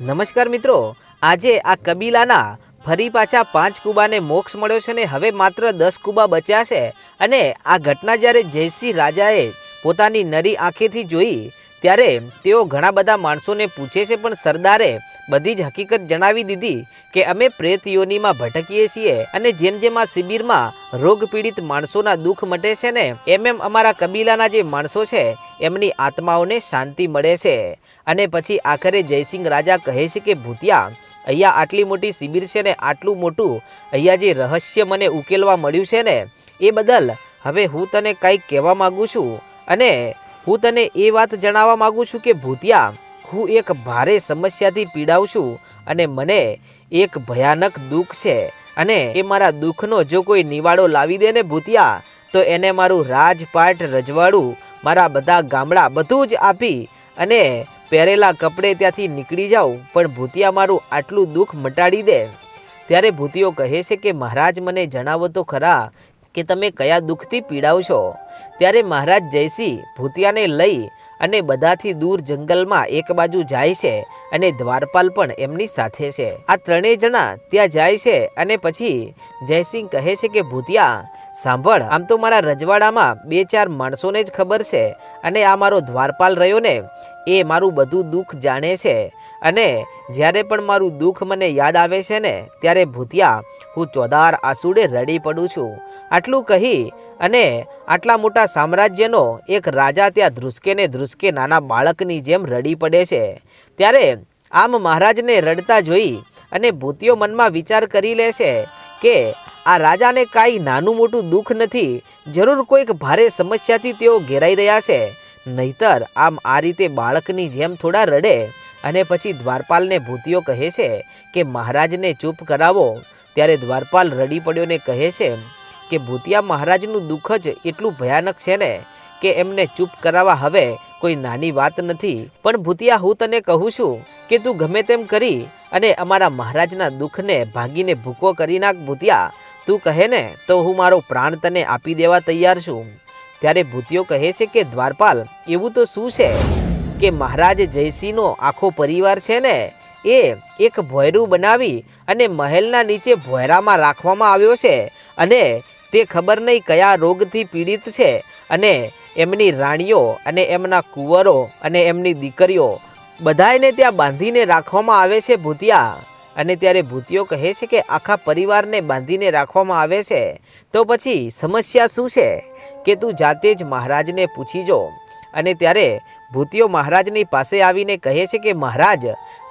નમસ્કાર મિત્રો, આજે આ કબીલાના ફરી પાછા પાંચ કુબાને મોક્ષ મળ્યો છે ને હવે માત્ર દસ કુબા બચ્યા છે અને આ ઘટના જ્યારે જયસિંહ રાજાએ પોતાની નરી આંખેથી જોઈ, ત્યારે તેઓ ઘણા બધા માણસોને પૂછે છે, પણ સરદારે બધી જ હકીકત જણાવી દીધી કે અમે પ્રેત યોનીમાં ભટકીએ છીએ અને જેમ જેમ આ શિબિરમાં રોગ પીડિત માણસોના દુઃખ મટે છે ને, એમ એમ અમારા કબીલાના જે માણસો છે, એમની આત્માઓને શાંતિ મળે છે. અને પછી આખરે જયસિંહ રાજા કહે છે કે, ભૂતિયા, અહીંયા આટલી મોટી શિબિર છે ને, આટલું મોટું અહીંયા જે રહસ્ય મને ઉકેલવા મળ્યું છે ને, એ બદલ હવે હું તને કંઈક કહેવા માગું છું. અને હું તને એ વાત જણાવવા માગું છું કે, ભૂતિયા હું એક ભારે સમસ્યાથી પીડાઉં છું અને મને એક ભયાનક દુઃખ છે. અને એ મારા દુઃખનો જો કોઈ નિવાડો લાવી દે ને ભૂતિયા, તો એને મારું રાજપાટ રજવાડું, મારા બધા ગામડા બધું જ આપી અને પહેરેલા કપડે ત્યાંથી નીકળી જાઉં, પણ ભૂતિયા મારું આટલું દુઃખ મટાડી દે. ત્યારે ભૂતિયો કહે છે કે, મહારાજ, મને જણાવો તો ખરા કે તમે કયા દુઃખથી પીડાવ છો? ત્યારે મહારાજ જયસિંહ ભૂતિયાને લઈ અને બધાથી દૂર જંગલમાં એક બાજુ જાય છે અને દ્વારપાલ પણ એમની સાથે છે. આ ત્રણેય જણા ત્યાં જાય છે અને પછી જયસિંહ કહે છે કે, ભૂતિયા, સાંભળ, આમ તો મારા રજવાડામાં બે ચાર માણસોને જ ખબર છે અને આ મારો દ્વારપાલ રહ્યો ને, એ મારું બધું દુઃખ જાણે છે. અને જ્યારે પણ મારું દુઃખ મને યાદ આવે છે ને, ત્યારે ભૂતિયા, હું ચોદાર આંસુડે રડી પડું છું. આટલું કહી અને આટલા મોટા સામ્રાજ્યનો એક રાજા ત્યાં ધ્રુસકે ને ધ્રુસકે નાના બાળકની જેમ રડી પડે છે. ત્યારે આમ મહારાજને રડતા જોઈ અને ભૂતિયો મનમાં વિચાર કરી લે છે કે આ રાજાને કાંઈ નાનું મોટું દુઃખ નથી, જરૂર કોઈક ભારે સમસ્યાથી તેઓ ઘેરાઈ રહ્યા છે. નહીતર આમ આ રીતે બાળકની જેમ થોડા રડે અને પછી દ્વારપાલને ભૂતિયો કહે છે કે મહારાજને ચૂપ કરાવો. ત્યારે દ્વારપાલ રડી પડ્યોને કહે છે કે ભૂતિયા મહારાજનું દુઃખ જ એટલું ભયાનક છે ને કે એમને ચૂપ કરાવવા હવે કોઈ નાની વાત નથી. પણ ભૂતિયા, હું તને કહું છું કે તું ગમે તેમ કરી અને અમારા મહારાજના દુઃખને ભાગીને ભૂકો કરી નાખ ભૂતિયા. તું કહે ને તો હું મારો પ્રાણ તને આપી દેવા તૈયાર છું. ત્યારે ભૂતિયો કહે છે કે દ્વારપાલ, એવું તો શું છે કે મહારાજ જયસિંહનો આખો પરિવાર છે ને, એ એક ભોયરું બનાવી અને મહેલના નીચે ભોયરામાં રાખવામાં આવ્યો છે અને તે ખબર નહીં કયા રોગથી પીડિત છે અને એમની રાણીઓ અને એમના કુંવરો અને એમની દીકરીઓ બધાયને ત્યાં બાંધીને રાખવામાં આવે છે ભૂતિયા. અને ત્યારે ભૂતિયો કહે છે કે આખા પરિવારને બાંધીને રાખવામાં આવે છે. તો પછી સમસ્યા શું છે? કે તું જાતે જ મહારાજને પૂછી જો. અને ત્યારે ભૂતિયો મહારાજની પાસે આવીને કહે છે કે મહારાજ,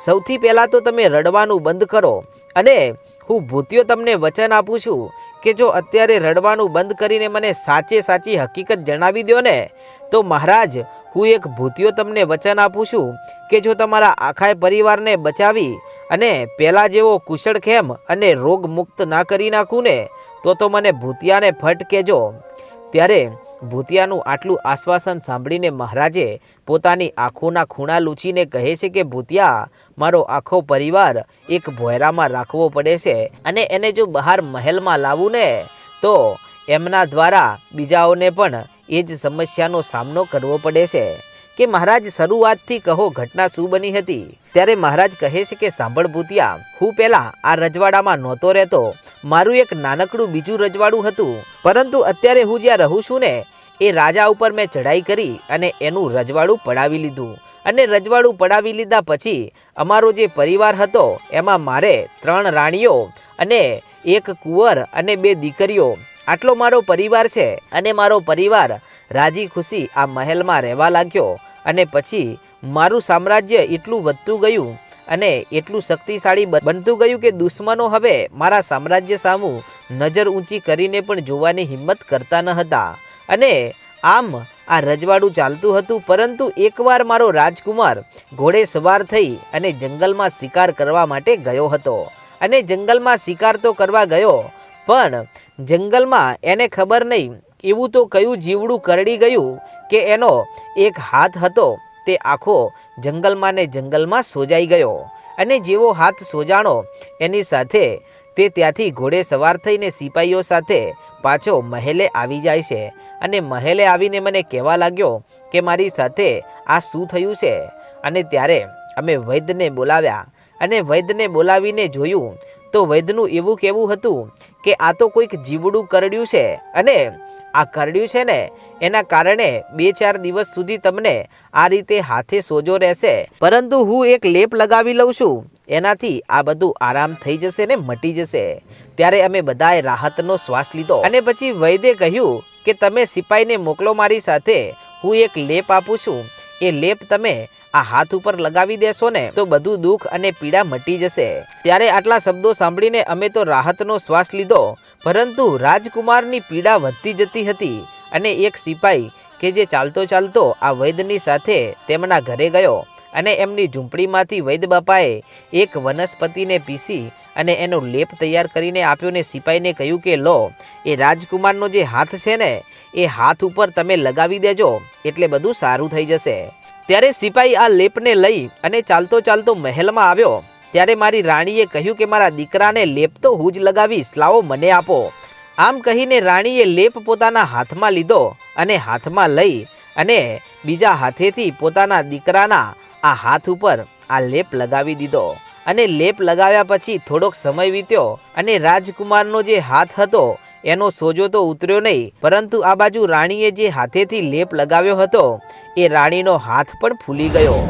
સૌથી પહેલાં તો તમે રડવાનું બંધ કરો. અને હું ભૂતિયો તમને વચન આપું છું. કે જો અત્યારે રડવાનું બંધ કરીને મને સાચે સાચી હકીકત જણાવી દો ને, તો મહારાજ, હું એક ભૂતિયો તમને વચન આપું છું કે જો તમારા આખા પરિવારને બચાવી અને પહેલાં જેવો કુશળખેમ અને રોગ મુક્ત ના કરી નાખું ને, તો તો મને ભૂતિયાને ફટ કહેજો ત્યારે ભૂતિયાનું આટલું આશ્વાસન સાંભળીને મહારાજે પોતાની આંખોના ખૂણા લૂછીને કહે છે કે, ભૂતિયા, મારો આખો પરિવાર એક ભોયરામાં રાખવો પડે છે અને એને જો બહાર મહેલમાં લાવું ને, તો એમના દ્વારા બીજાઓને પણ એ જ સમસ્યાનો સામનો કરવો પડે છે. કે મહારાજ શરૂઆતથી કહો ઘટના શું બની હતી? ત્યારે મહારાજ કહે છે કે સાંભળ ભૂતિયા, હું પહેલાં આ રજવાડામાં નહોતો રહેતો. મારું એક નાનકડું બીજું રજવાડું હતું. પરંતુ અત્યારે હું જ્યાં રહું છું ને, એ રાજા ઉપર મેં ચઢાઈ કરી અને એનું રજવાડું પડાવી લીધું. અને રજવાડું પડાવી લીધા પછી, અમારો જે પરિવાર હતો, એમાં મારે ત્રણ રાણીઓ અને એક કુંવર અને બે દીકરીઓ. આટલો મારો પરિવાર છે. અને મારો પરિવાર રાજી ખુશી આ મહેલમાં રહેવા લાગ્યો. અને પછી મારું સામ્રાજ્ય એટલું વધતું ગયું અને એટલું શક્તિશાળી બનતું ગયું કે દુશ્મનો હવે મારા સામ્રાજ્ય સામું નજર ઊંચી કરીને પણ જોવાની હિંમત કરતા ન હતા. અને આમ આ રજવાડું ચાલતું હતું, પરંતુ એકવાર મારો રાજકુમાર ઘોડે સવાર થઈ અને જંગલમાં શિકાર કરવા માટે ગયો હતો. અને જંગલમાં શિકાર તો કરવા ગયો, પણ જંગલમાં એને ખબર નહીં એવું તો કયું જીવડું કરડી ગયું કે એનો એક હાથ હતો તે આખો જંગલમાં ને જંગલમાં સોજાઈ ગયો અને જેવો હાથ સોજાણો એની સાથે તે ત્યાંથી ઘોડે સવાર થઈને સિપાહીઓ સાથે પાછો મહેલે આવી જાય છે. અને મહેલે આવીને મને કહેવા લાગ્યો કે મારી સાથે આ શું થયું છે? અને ત્યારે અમે વૈદ્યને બોલાવ્યા અને વૈદ્યને બોલાવીને જોયું તો વૈદ્યનું એવું કહેવું હતું કે આ તો કોઈક જીવડું કરડ્યું છે અને આ કરડ્યું છે ને, એના કારણે બે ચાર દિવસ સુધી તમને આ રીતે હાથે સોજો રહેશે. પરંતુ હું એક લેપ લગાવી લઉં છું. એનાથી આ બધું આરામ થઈ જશે ને મટી જશે. ત્યારે અમે બધાએ રાહતનો શ્વાસ લીધો. અને પછી વૈદ્યે કહ્યું કે તમે સિપાહીને મોકલો મારી સાથે. હું એક લેપ આપું છું. એ લેપ તમે આ હાથ ઉપર લગાવી દેશો ને, તો બધું દુઃખ અને પીડા મટી જશે. ત્યારે આટલા શબ્દો સાંભળીને અમે તો રાહતનો શ્વાસ લીધો, પરંતુ રાજકુમારની પીડા વધતી જતી હતી અને એક સિપાઈ કે જે ચાલતો ચાલતો આ વૈદ્યની સાથે તેમના ઘરે ગયો અને એમની ઝૂંપડીમાંથી વૈદ્ય બાપાએ એક વનસ્પતિને પીસી અને એનો લેપ તૈયાર કરીને આપ્યો ને સિપાઈને કહ્યું કે, લો, એ રાજકુમારનો જે હાથ છે ને, એ હાથ ઉપર તમે લગાવી દેજો, એટલે બધું સારું થઈ જશે. ત્યારે સિપાઈ આ લેપને લઈ અને ચાલતો ચાલતો મહેલમાં આવ્યો. ત્યારે મારી રાણીએ કહ્યું કે મારા દીકરાને લેપ તો હું જ લગાવીશ. લાવો મને આપો. આમ કહીને રાણીએ લેપ પોતાના હાથમાં લીધો અને હાથમાં લઈ અને બીજા હાથેથી પોતાના દીકરાના આ હાથ ઉપર આ લેપ લગાવી દીધો. અને લેપ લગાવ્યા પછી થોડોક સમય વીત્યો અને રાજકુમારનો જે હાથ હતો એનો સોજો તો ઉતર્યો નહીં, પરંતુ આ બાજુ રાણીએ જે હાથેથી લેપ લગાવ્યો હતો, એ રાણીનો હાથ પણ ફૂલી ગયો.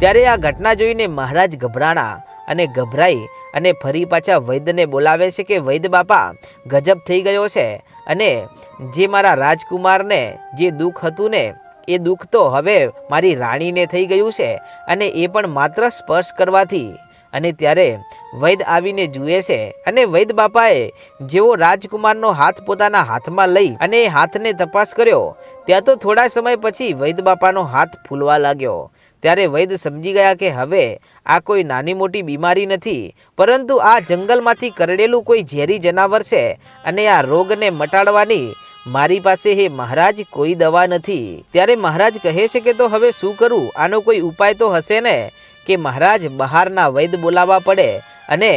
ત્યારે આ ઘટના જોઈને મહારાજ ગભરાણા અને ગભરાઈ અને ફરી પાછા વૈદ્યને બોલાવે છે કે, વૈદ્ય બાપા, ગજબ થઈ ગયો છે અને જે મારા રાજકુમારને જે દુઃખ હતું ને, એ દુઃખ તો હવે મારી રાણીને થઈ ગયું છે અને એ પણ માત્ર સ્પર્શ કરવાથી. અને ત્યારે વૈદ આવીને જુએ છે અને વૈદ બાપાએ જેવો રાજકુમારનો હાથ પોતાના હાથમાં લઈ અને એ હાથને તપાસ કર્યો, ત્યાં તો થોડા સમય પછી વૈદ બાપાનો હાથ ફૂલવા લાગ્યો. ત્યારે વૈદ સમજી ગયા કે હવે આ કોઈ નાની મોટી બીમારી નથી, પરંતુ આ જંગલમાંથી કરડેલું કોઈ ઝેરી જનાવર છે અને આ રોગને મટાડવાની મારી પાસે હે મહારાજ કોઈ દવા નથી. ત્યારે મહારાજ કહે છે કે તો હવે શું કરું? આનો કોઈ ઉપાય તો હશે ને? કે મહારાજ બહારના વૈદ બોલાવવા પડે અને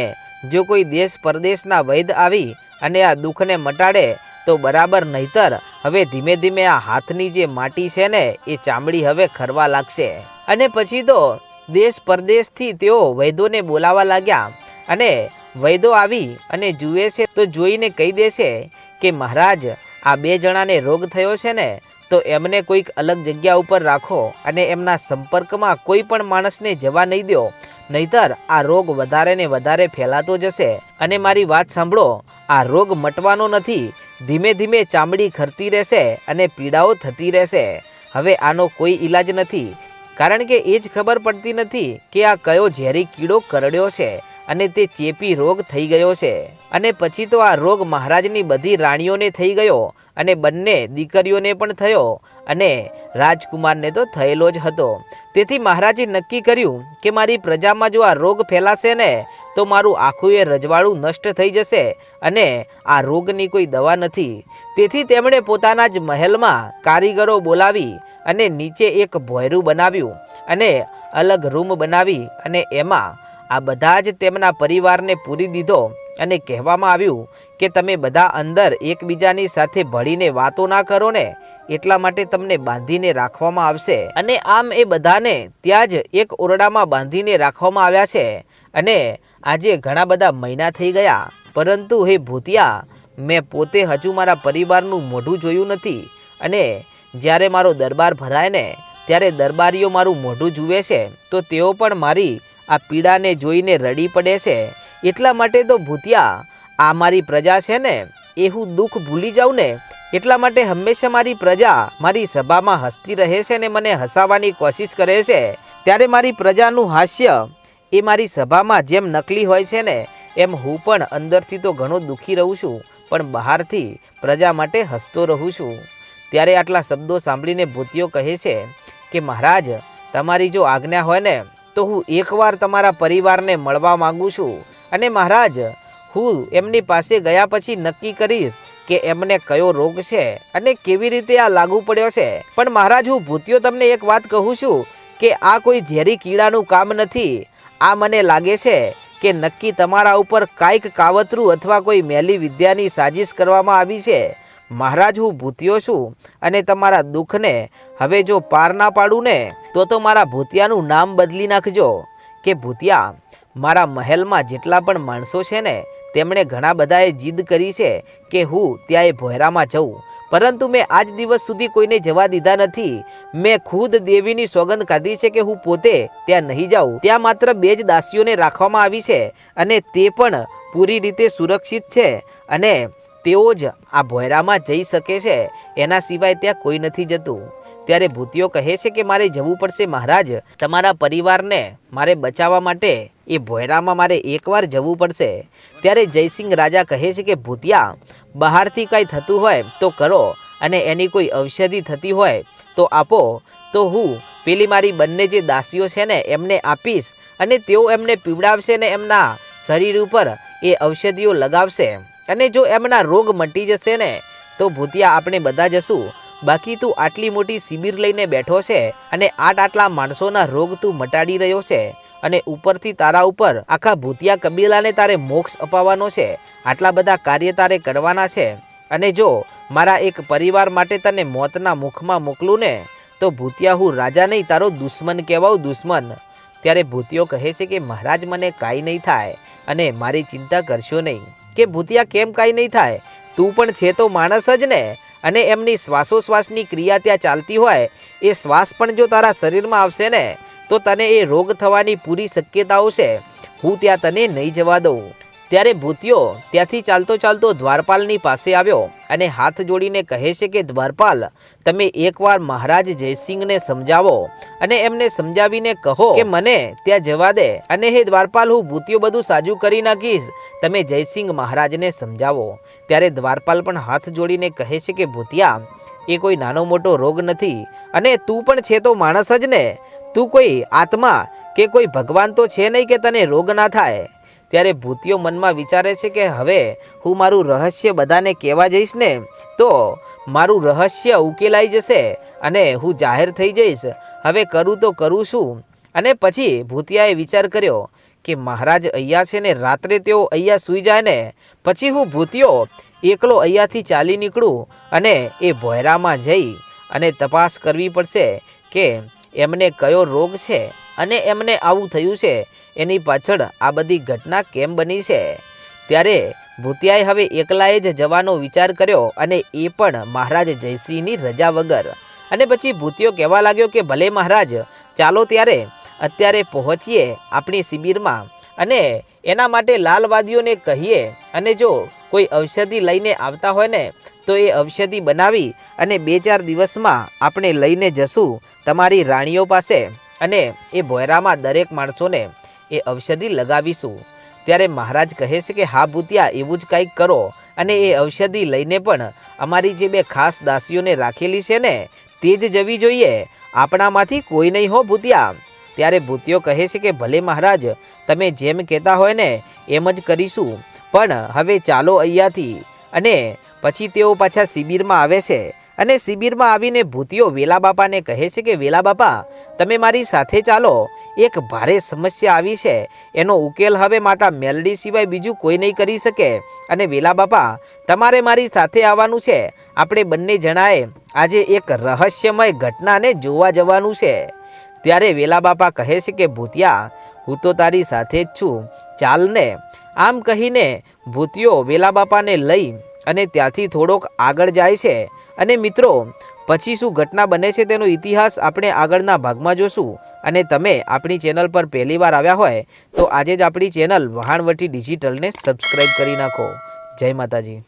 જો કોઈ દેશ પરદેશના વૈદ આવી અને આ દુઃખને મટાડે, તો બરાબર નહીતર હવે ધીમે ધીમે આ હાથની જે માટી છે ને, એ ચામડી હવે ખરવા લાગશે. અને પછી તો દેશ પરદેશથી તેઓ વૈદોને બોલાવા લાગ્યા અને વૈદો આવી અને જુએ છે, તો જોઈને કહી દેશે કે મહારાજ, આ બે જણાને રોગ થયો છે ને તો એમને કોઈક અલગ જગ્યા ઉપર રાખો અને એમના સંપર્કમાં કોઈ પણ માણસને જવા નહીં દો. નહીતર આ રોગ વધારે ને વધારે ફેલાતો જશે. અને મારી વાત સાંભળો, આ રોગ મટવાનો નથી. ધીમે ધીમે ચામડી ખરતી રહેશે અને પીડાઓ થતી રહેશે. હવે આનો કોઈ ઈલાજ નથી. કારણ કે એ જ ખબર પડતી નથી કે આ કયો ઝેરી કીડો કરડ્યો છે. અને તે ચેપી રોગ થઈ ગયો છે. અને પછી તો આ રોગ મહારાજની બધી રાણીઓને થઈ ગયો અને બંને દીકરીઓને પણ થયો અને રાજકુમારને તો થયેલો જ હતો. તેથી મહારાજે નક્કી કર્યું કે મારી પ્રજામાં જો આ રોગ ફેલાશે ને, તો મારું આખું એ રજવાડું નષ્ટ થઈ જશે અને આ રોગની કોઈ દવા નથી. તેથી તેમણે પોતાના જ મહેલમાં કારીગરો બોલાવી અને નીચે એક ભોયરું બનાવ્યું અને અલગ રૂમ બનાવી અને એમાં આ બધા જ તેમના પરિવારને પૂરી દીધો અને કહેવામાં આવ્યું કે તમે બધા અંદર એકબીજાની સાથે ભળીને વાતો ના કરો ને, એટલા માટે તમને બાંધીને રાખવામાં આવશે. અને આમ એ બધાને ત્યાં જ એક ઓરડામાં બાંધીને રાખવામાં આવ્યા છે. અને આજે ઘણા બધા મહિના થઈ ગયા. પરંતુ હે ભૂતિયા, મેં પોતે હજુ મારા પરિવારનું મોઢું જોયું નથી. અને જ્યારે મારો દરબાર ભરાય ને, ત્યારે દરબારીઓ મારું મોઢું જુએ છે, તો તેઓ પણ મારી આ પીડાને જોઈને રડી પડે છે. એટલા માટે તો ભૂતિયા, આ મારી પ્રજા છે ને, એ હું દુઃખ ભૂલી જાઉં ને, એટલા માટે હંમેશા મારી પ્રજા મારી સભામાં હસતી રહે છે ને મને હસાવવાની કોશિશ કરે છે. ત્યારે મારી પ્રજાનું હાસ્ય એ મારી સભામાં જેમ નકલી હોય છે ને, એમ હું પણ અંદરથી તો ઘણો દુઃખી રહું છું, પણ બહારથી પ્રજા માટે હસતો રહું છું. ત્યારે આટલા શબ્દો સાંભળીને ભૂતિયો કહે છે કે, મહારાજ, તમારી જો આજ્ઞા હોય ને તો હું એકવાર તમારા પરિવારને મળવા માંગુ છું. અને મહારાજ, હું એમની પાસે ગયા પછી નક્કી કરીશ કે એમને કયો રોગ છે અને કેવી રીતે આ લાગુ પડ્યો છે. પણ મહારાજ, હું ભૂતિયો તમને એક વાત કહું છું કે આ કોઈ ઝેરી કીડાનું કામ નથી. આ મને લાગે છે કે નક્કી તમારા ઉપર કાંઈક કાવતરું અથવા કોઈ મેલી વિદ્યાની સાજિશ કરવામાં આવી છે. મહારાજ, હું ભૂતિયો છું અને તમારા દુઃખને હવે જો પાર ના પાડું ને, તો તો મારા ભૂતિયાનું નામ બદલી નાખજો. કે ભૂતિયા, મારા મહેલમાં જેટલા પણ માણસો છે ને, તેમણે ઘણા બધાએ જીદ કરી છે કે હું ત્યાં એ ભોયરામાં જઉં. પરંતુ મેં આજ દિવસ સુધી કોઈને જવા દીધા નથી. મેં ખુદ દેવીની સોગંદ કાઢી છે કે હું પોતે ત્યાં નહીં જાઉં. ત્યાં માત્ર બે જ દાસીઓને રાખવામાં આવી છે અને તે પણ પૂરી રીતે સુરક્ષિત છે અને તેઓ જ આ ભોયરામાં જઈ શકે છે. એના સિવાય ત્યાં કોઈ નથી જતું. ત્યારે ભૂતિઓ કહે છે કે મારે જવું પડશે મહારાજ. તમારા પરિવારને મારે બચાવવા માટે એ ભોયરામાં મારે એકવાર જવું પડશે. ત્યારે જયસિંહ રાજા કહે છે કે, ભૂતિયા, બહારથી કાંઈ થતું હોય તો કરો અને એની કોઈ ઔષધિ થતી હોય તો આપો. તો હું પેલી મારી બંને જે દાસીઓ છે ને એમને આપીશ અને તેઓ એમને પીવડાવશે ને એમના શરીર ઉપર એ ઔષધિઓ લગાવશે. અને જો એમના રોગ મટી જશે ને, તો ભૂતિયા આપણે બધા જશું. બાકી તું આટલી મોટી શિબિર લઈને બેઠો છે અને આટ આટલા માણસોના રોગ તું મટાડી રહ્યો છે અને ઉપરથી તારા ઉપર આખા ભૂતિયા કબીલાને તારે મોક્ષ અપાવવાનો છે. આટલા બધા કાર્ય તારે કરવાના છે. અને જો મારા એક પરિવાર માટે તને મોતના મુખમાં મોકલું ને, તો ભૂતિયા હું રાજા નહીં, તારો દુશ્મન કહેવાઉં દુશ્મન. ત્યારે ભૂતિયો કહે છે કે, મહારાજ, મને કાંઈ નહીં થાય અને મારી ચિંતા કરશો નહીં. કે ભૂતિયા કેમ કાંઈ નહીં થાય? તું પણ છે તો માણસ જ ને. અને એમની શ્વાસોશ્વાસની ક્રિયા ત્યાં ચાલતી હોય, એ શ્વાસ પણ જો તારા શરીરમાં આવશે ને, તો તને એ રોગ થવાની પૂરી શક્યતાઓ છે. હું ત્યાં તને નહીં જવા દઉં. ત્યારે ભૂતિયો ત્યાંથી ચાલતો ચાલતો દ્વારપાલની પાસે આવ્યો અને હાથ જોડીને કહે છે કે, દ્વારપાલ, તમે એકવાર મહારાજ જયસિંહને સમજાવો અને એમને સમજાવીને કહો કે મને ત્યાં જવા દે અને હે દ્વારપાલ, હું ભૂતિયો બધું સાજું કરી નાખીશ. તમે જયસિંહ મહારાજને સમજાવો. ત્યારે દ્વારપાલ પણ હાથ જોડીને કહે છે કે, ભૂતિયા, એ કોઈ નાનો મોટો રોગ નથી અને તું પણ છે તો માણસ જ ને. તું કોઈ આત્મા કે કોઈ ભગવાન તો છે નહીં કે તને રોગ ના થાય. ત્યારે ભૂતિયો મનમાં વિચારે છે કે હવે હું મારું રહસ્ય બધાને કહેવા જઈશ ને, તો મારું રહસ્ય ઉકેલાઈ જશે અને હું જાહેર થઈ જઈશ. હવે કરું તો કરું શું? અને પછી ભૂતિયાએ વિચાર કર્યો કે મહારાજ અહીંયા છે ને, રાત્રે તેઓ અહીંયા સૂઈ જાય ને, પછી હું ભૂતિયો એકલો અહીંયાથી ચાલી નીકળું અને એ ભોયરામાં જઈ અને તપાસ કરવી પડશે કે એમને કયો રોગ છે. અને એમને આવું થયું છે. એની પાછળ આ બધી ઘટના કેમ બની છે? ત્યારે ભૂતિયાએ હવે એકલાએ જ જવાનો વિચાર કર્યો અને એ પણ મહારાજ જયસિંહની રજા વગર. અને પછી ભૂતિયો કહેવા લાગ્યો કે ભલે મહારાજ, ચાલો ત્યારે અત્યારે પહોંચીએ આપણી શિબિરમાં અને એના માટે લાલવાદીઓને કહીએ અને જો કોઈ ઔષધિ લઈને આવતા હોય ને, તો એ ઔષધિ બનાવી અને બે ચાર દિવસમાં આપણે લઈને જશું તમારી રાણીઓ પાસે. અને એ ભોયરામાં દરેક માણસોને એ ઔષધિ લગાવીશું. ત્યારે મહારાજ કહે છે કે, હા ભૂતિયા, એવું જ કંઈક કરો. અને એ ઔષધિ લઈને પણ અમારી જે બે ખાસ દાસીઓને રાખેલી છે ને, તે જ જવી જોઈએ. આપણામાંથી કોઈ નહીં હો ભૂતિયા. ત્યારે ભૂતિયો કહે છે કે, ભલે મહારાજ, તમે જેમ કહેતા હોય ને, એમ જ કરીશું. પણ હવે ચાલો અહીંયાથી. અને પછી તેઓ પાછા શિબિરમાં આવે છે. અને શિબિરમાં આવીને ભૂતિયો વેલા બાપાને કહે છે કે, વેલા બાપા, તમે મારી સાથે ચાલો. એક ભારે સમસ્યા આવી છે. એનો ઉકેલ હવે માતા મેલડી સિવાય બીજું કોઈ નહીં કરી શકે. અને વેલા બાપા, તમારે મારી સાથે આવવાનું છે. આપણે બંને જણાએ આજે એક રહસ્યમય ઘટનાને જોવા જવાનું છે. ત્યારે વેલા બાપા કહે છે કે, ભૂતિયા, હું તો તારી સાથે જ છું. ચાલને આમ કહીને ભૂતિયો વેલા બાપાને લઈ અને ત્યાંથી થોડોક આગળ જાય છે. અને મિત્રો, પછી શું ઘટના બને છે તેનો ઇતિહાસ આપણે આગળના ભાગમાં જોશું. અને તમે આપણી ચેનલ પર પહેલીવાર આવ્યા હોય, તો આજે જ આપણી ચેનલ વહાણવટી ડિજિટલને સબસ્ક્રાઈબ કરી નાખો. જય માતાજી.